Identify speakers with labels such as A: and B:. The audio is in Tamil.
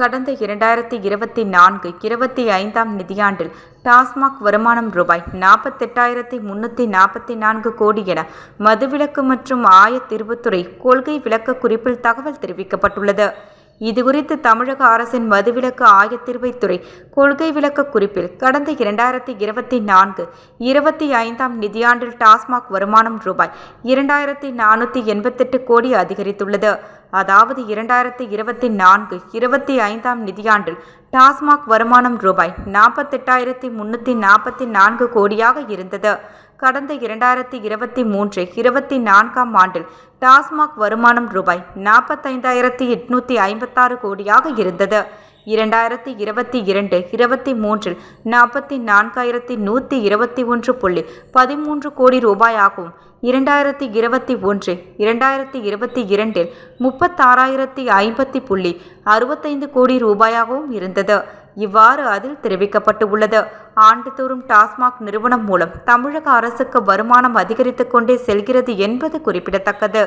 A: கடந்த இரண்டாயிரத்தி இருபத்தி நான்கு இருபத்தி ஐந்தாம் நிதியாண்டில் டாஸ்மாக் வருமானம் ரூபாய் நாற்பத்தெட்டாயிரத்தி முன்னூற்றி நாற்பத்தி நான்கு கோடி என மதுவிலக்கு மற்றும் ஆயத்தீர்வுத்துறை கொள்கை விளக்க குறிப்பில் தகவல் தெரிவிக்கப்பட்டுள்ளது. இதுகுறித்து தமிழக அரசின் மதுவிலக்கு ஆயத்தீர்வைத்துறை கொள்கை விளக்க குறிப்பில் கடந்த இரண்டாயிரத்தி இருபத்தி நான்கு இருபத்தி ஐந்தாம் நிதியாண்டில் டாஸ்மாக் வருமானம் ரூபாய் இரண்டாயிரத்தி நானூற்றி எண்பத்தெட்டு கோடி அதிகரித்துள்ளது. அதாவது இரண்டாயிரத்தி இருபத்தி நான்கு இருபத்தி ஐந்தாம் நிதியாண்டில் டாஸ்மாக் வருமானம் ரூபாய் நாற்பத்தெட்டாயிரத்தி முன்னூற்றி நாற்பத்தி நான்கு கோடியாக இருந்தது. கடந்த இரண்டாயிரத்தி இருபத்தி மூன்று இருபத்தி நான்காம் ஆண்டில் டாஸ்மாக் வருமானம் ரூபாய் நாற்பத்தைந்தாயிரத்தி எட்நூத்தி ஐம்பத்தாறு கோடியாக இருந்தது. இரண்டாயிரத்தி இருபத்தி இரண்டு இருபத்தி மூன்றில் நாற்பத்தி நான்காயிரத்தி நூற்றி இருபத்தி ஒன்று புள்ளி பதிமூன்று கோடி ரூபாயாகவும் இரண்டாயிரத்தி இருபத்தி ஒன்று இரண்டாயிரத்தி இருபத்தி இரண்டில் முப்பத்தாறாயிரத்தி ஐம்பத்தி புள்ளி அறுபத்தைந்து கோடி ரூபாயாகவும் இருந்தது. இவ்வாறு அதில் தெரிவிக்கப்பட்டுள்ளது. ஆண்டுதோறும் டாஸ்மாக் நிறுவனம் மூலம் தமிழக அரசுக்கு வருமானம் அதிகரித்து கொண்டே செல்கிறது என்பது குறிப்பிடத்தக்கது.